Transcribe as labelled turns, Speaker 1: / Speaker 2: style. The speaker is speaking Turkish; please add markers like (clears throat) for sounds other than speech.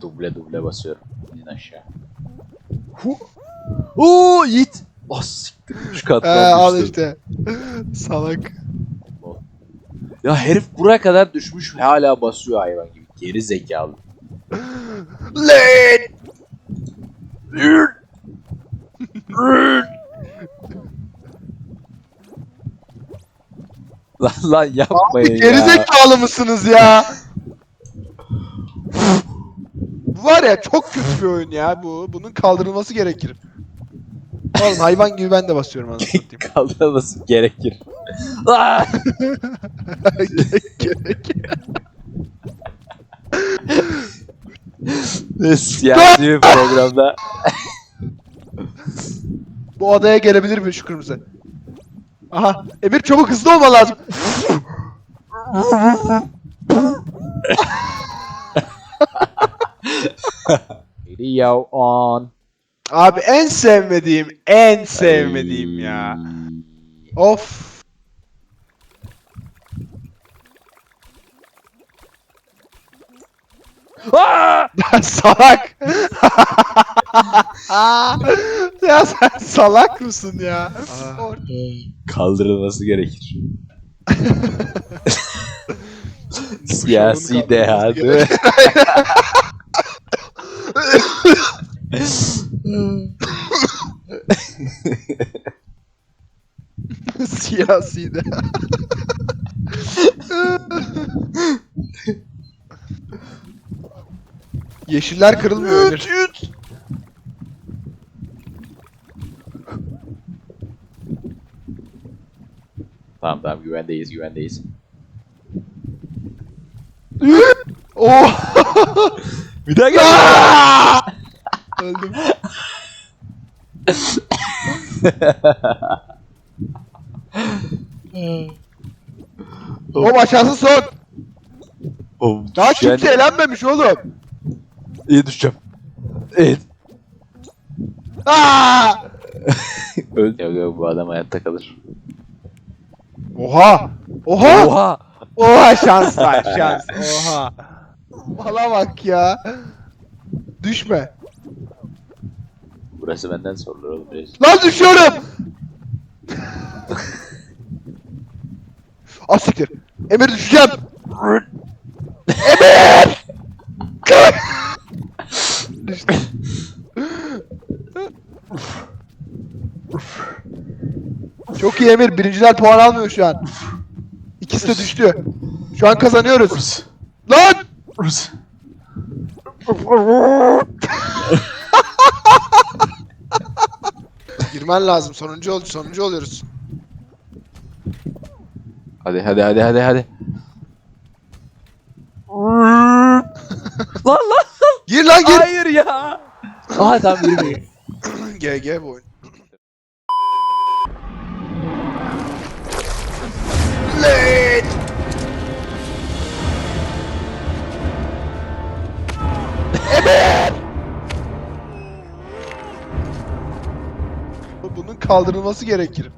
Speaker 1: Duble duble basıyorum. İn aşağı. Hu. Oo Yiğit. Oh siktir. Şu
Speaker 2: Ee,
Speaker 1: kattan
Speaker 2: al
Speaker 1: düştüm.
Speaker 2: işte. Salak.
Speaker 1: Ya herif buraya kadar düşmüş ve hala basıyor hayvan gibi. Geri zekalı.
Speaker 2: Lan!
Speaker 1: lan lan yapmayın ya.
Speaker 2: Gerizekalı mısınız ya? Bu var ya çok kötü bir oyun ya bu. Bunun kaldırılması gerekir. Oğlum hayvan gibi ben de basıyorum anasını satayım. (laughs)
Speaker 1: Kaldırması gerekir. Aa!
Speaker 2: Gerek.
Speaker 1: Ne Siyasi bir programda.
Speaker 2: Bu adaya gelebilir mi şu kırmızı? Aha Emir çabuk hızlı olma lazım. (laughs)
Speaker 1: Video on.
Speaker 2: Abi en sevmediğim, en sevmediğim ya. Of.
Speaker 1: Aa!
Speaker 2: salak. (laughs) ya sen salak mısın ya?
Speaker 1: Kaldırılması gerekir. (laughs) Siyasi deha değil mi? (laughs)
Speaker 2: Siyasi de. Yeşiller kırılmıyor Emir.
Speaker 1: Tamam tamam güvendeyiz güvendeyiz.
Speaker 2: Oh!
Speaker 1: Bir daha gel.
Speaker 2: Öldüm. Oğlum aşağısı son.
Speaker 1: Oğlum,
Speaker 2: Daha
Speaker 1: düşen-
Speaker 2: kimse elenmemiş oğlum.
Speaker 1: İyi düşeceğim. Evet.
Speaker 2: Aa! (laughs)
Speaker 1: Öldü. Yok yok bu adam hayatta kalır.
Speaker 2: Oha! Oha!
Speaker 1: Oha!
Speaker 2: Oha şans lan şans. Oha. Mala bak ya. Düşme.
Speaker 1: Burası benden sorulur oğlum.
Speaker 2: Lan düşüyorum. (laughs) Asiktir. Emir düşeceğim. Emir! Düştüm. Çok iyi Emir. Birinciler puan almıyor şu an. İkisi de düştü. Şu an kazanıyoruz. Lan! (laughs) Girmen lazım. Sonuncu ol sonuncu oluyoruz.
Speaker 1: Hadi hadi hadi hadi hadi. lan lan.
Speaker 2: Gir lan gir.
Speaker 1: Hayır ya. Aa tamam girmeyin. (clears throat)
Speaker 2: GG bu oyun. Late. Evet. Bunun kaldırılması gerekir.